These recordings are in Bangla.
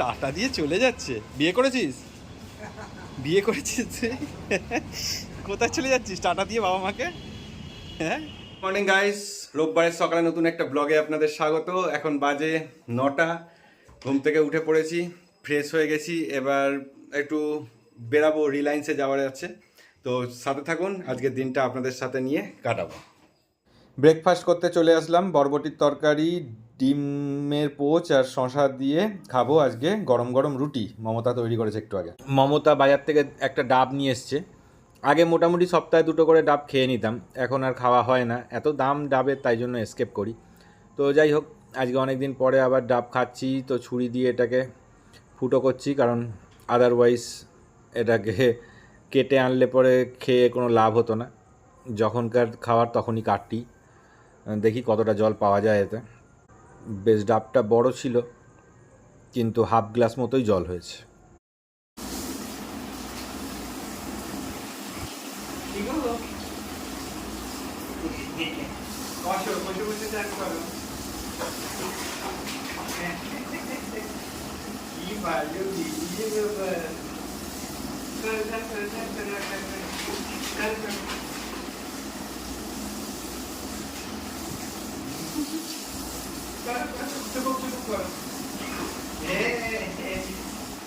টাটা দিয়ে চলে যাচ্ছে। বিয়ে করেছিস? বিয়ে করেছিস কোথায় চলে যাচ্ছিস? টাটা দিয়ে বাবা মাকে? হ্যাঁ? মর্নিং গাইস রোববারের সকালে নতুন একটা ব্লগে আপনাদের স্বাগত। এখন বাজে নটা। ঘুম থেকে উঠে পড়েছি ফ্রেশ হয়ে গেছি। এবার একটু বেরাবো রিলায়েন্সে যাওয়ার আছে তো সাথে থাকুন, আজকের দিনটা আপনাদের সাথে নিয়ে কাটাবো। ব্রেকফাস্ট করতে চলে আসলাম, বরবটির তরকারি, ডিমের পোচ আর শশা দিয়ে খাব আজকে গরম গরম রুটি। মমতা তৈরি করেছে একটু আগে। মমতা বাজার থেকে একটা ডাব নিয়ে এসছে। আগে মোটামুটি সপ্তাহে দুটো করে ডাব খেয়ে নিতাম, এখন আর খাওয়া হয় না। এত দাম ডাবের, তাই জন্য স্কেপ করি। তো যাই হোক, আজকে অনেক দিন পরে আবার ডাব খাচ্ছি, তো ছুরি দিয়ে এটাকে ফুটো করছি, কারণ আদারওয়াইজ এটাকে কেটে আনলে পরে খেয়ে কোনো লাভ হতো না। যখনকার খাওয়ার তখনই কাটটি দেখি কতটা জল পাওয়া যায় এতে বেশ ডাবটা বড় ছিল কিন্তু হাফ গ্লাস মতোই জল হয়েছে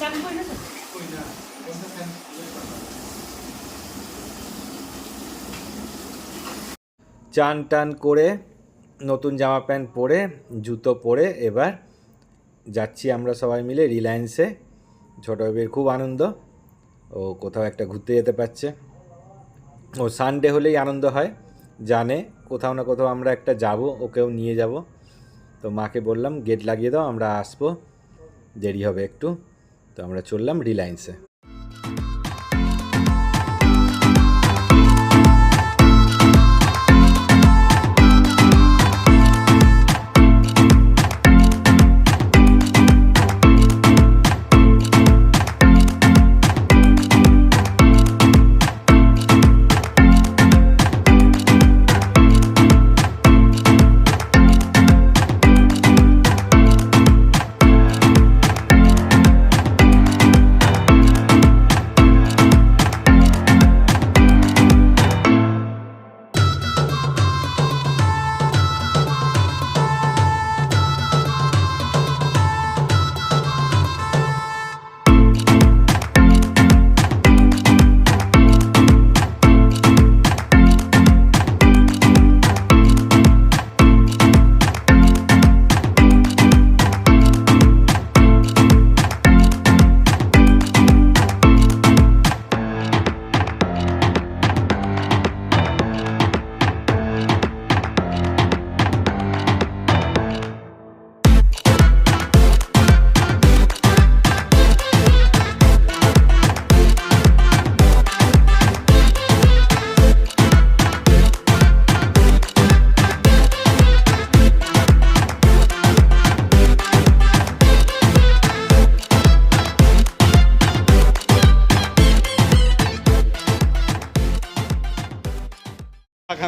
চান টান করে নতুন জামা প্যান্ট পরে, জুতো পরে এবার যাচ্ছি আমরা সবাই মিলে রিলায়েন্সে ছোটো বেবির খুব আনন্দ। ও কোথাও একটা ঘুরতে যেতে পারছে। ও সানডে হলেই আনন্দ হয়। জানে কোথাও না কোথাও আমরা একটা যাব, ওকেও নিয়ে যাব। তো মাকে বললাম, গেট লাগিয়ে দাও, আমরা আসব। দেরি হবে একটু। তো আমরা চললাম রিলায়েন্সে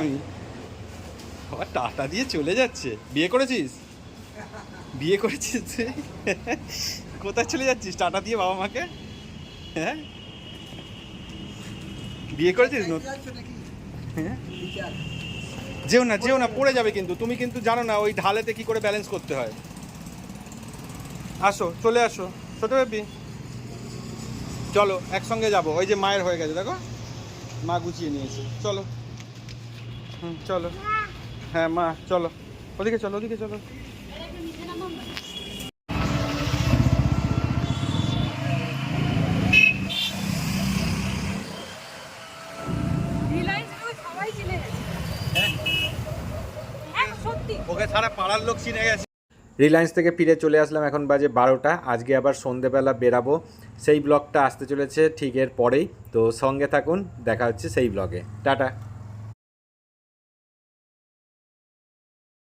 আগামী আবার টাটা দিয়ে চলে যাচ্ছে। বিয়ে করেছিস? বিয়ে করেছিস তুই? কোথায় চলে যাচ্ছিস? টাটা দিয়ে বাবা মাকে? হ্যাঁ? বিয়ে করেছিস? হ্যাঁ? যেও না যেও না পড়ে যাবে কিন্তু। তুমি কিন্তু জানো না ওই ঢালেতে কি করে ব্যালেন্স করতে হয়। আসো চলে আসো। ছোট বেবি। চলো একসঙ্গে যাব। ওই যে মায়ের হয়ে গেছে দেখো? মা গুছিয়ে নিয়েছে। চলো। হুম চলো। হ্যাঁ মা চলো। ওদিকে চলো ওদিকে চলো। হ্যাঁ। সত্যি। ওকে সারা পাড়ার লোক চিনে গেছে। রিলায়েন্স থেকে ফিরে চলে আসলাম এখন বাজে বারোটা। আজকে আবার সন্ধেবেলা বেরাবো। সেই ব্লগটা আসতে চলেছে ঠিক এর পরেই। তো সঙ্গে থাকুন দেখা হচ্ছে সেই ব্লগে। টাটা।